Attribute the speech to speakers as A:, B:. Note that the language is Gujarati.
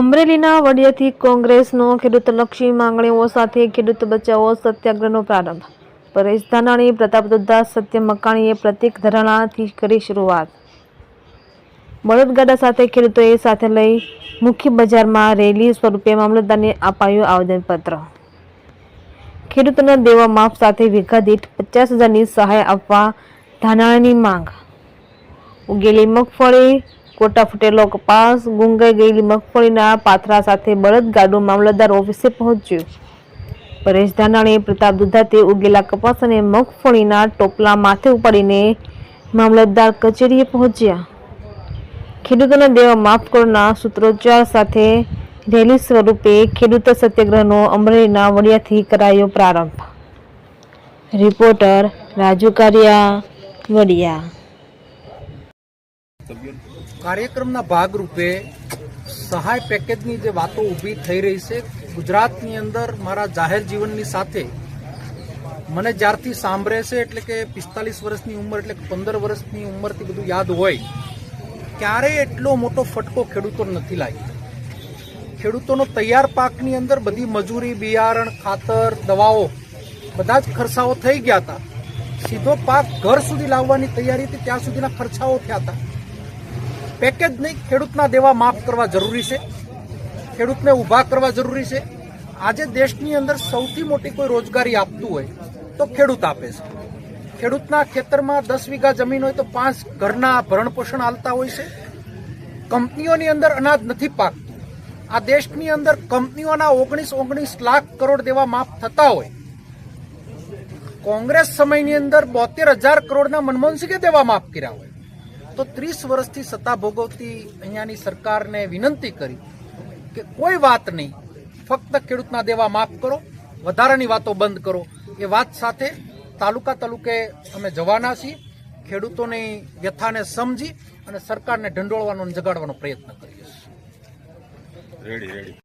A: અમરેલીના વડિયાથી કોંગ્રેસનો ખેડૂતલક્ષી માંગણીઓ સાથે ખેડૂત બચાવો સત્યાગ્રહનો પ્રારંભ. પરેશ ધાનાણી, પ્રતાપ દુદ્દા સત્ય મકાણીએ પ્રતિક ધરાણાથી કરી શરૂઆત. બળદગાડા સાથે ખેડૂતોએ સાથે લઈ મુખ્ય બજારમાં રેલી સ્વરૂપે મામલતદારને અપાયું આવેદનપત્ર. ખેડૂતોના દેવા માફ સાથે વીઘા દીઠ પચાસ હજારની સહાય આપવા ધાનાણીની માંગ. ઉગેલી મગફળી કોટા ફૂટેલો કપાસ, ગુંગાઈ ગયેલી મગફળીના પાથરા સાથે બળદગાડું મામલતદાર ઓફિસે પહોંચ્યું. પરેશ ધાનાણીએ પ્રતાપ દુધાતે ઉગેલા કપાસ અને મગફળીના ટોપલા માથે ઉપાડીને મામલતદાર કચેરીએ પહોંચ્યા. ખેડૂતોના દેવા માફ કરોના સૂત્રોચ્ચાર સાથે રેલી સ્વરૂપે ખેડૂત સત્યાગ્રહનો અમરેલીના વડિયાથી કરાયો પ્રારંભ. રિપોર્ટર રાજુ કારિયા, વડિયા.
B: કાર્યક્રમના ભાગરૂપે સહાય પેકેજની જે વાતો ઊભી થઈ રહી છે, ગુજરાતની અંદર મારા જાહેર જીવનની સાથે મને જ્યારથી સાંભળે છે, એટલે કે પિસ્તાલીસ વર્ષની ઉંમર, એટલે પંદર વર્ષની ઉંમરથી બધું યાદ હોય, ક્યારેય એટલો મોટો ફટકો ખેડૂતો નથી લાગ્યો. ખેડૂતોનો તૈયાર પાકની અંદર બધી મજૂરી, બિયારણ, ખાતર, દવાઓ, બધા જ ખર્ચાઓ થઈ ગયા હતા. સીધો પાક ઘર સુધી લાવવાની તૈયારી હતી, ત્યાં સુધીના ખર્ચાઓ થયા હતા. પેકેજ નહીં, ખેડૂતના દેવા માફ કરવા જરૂરી છે. ખેડૂતને ઊભા કરવા જરૂરી છે. આજે દેશની અંદર સૌથી મોટી કોઈ રોજગારી આપતું હોય તો ખેડૂત આપે છે. ખેડૂતના ખેતરમાં દસ વીઘા જમીન હોય તો પાંચ ઘરના ભરણ પોષણ હાલતા હોય છે. કંપનીઓની અંદર અનાજ નથી પાકતું. આ દેશની અંદર કંપનીઓના ઓગણીસ ઓગણીસ લાખ કરોડ દેવા માફ થતા હોય. કોંગ્રેસ સમયની અંદર બોતેર હજાર કરોડના મનમોહનસિંહે દેવા માફ કર્યા હોય. તો ત્રીસ વર્ષથી સત્તા ભોગવતી અહીંયાની સરકારને વિનંતી કરી કે કોઈ વાત નહીં, ફક્ત ખેડૂતના દેવા માફ કરો, વધારાની વાતો બંધ કરો. એ વાત સાથે તાલુકા તાલુકે અમે જવાના છીએ, ખેડૂતોની વ્યથાને સમજી અને સરકારને ઢંડોળવાનો જગાડવાનો પ્રયત્ન કરીએ છીએ.
C: Ready ready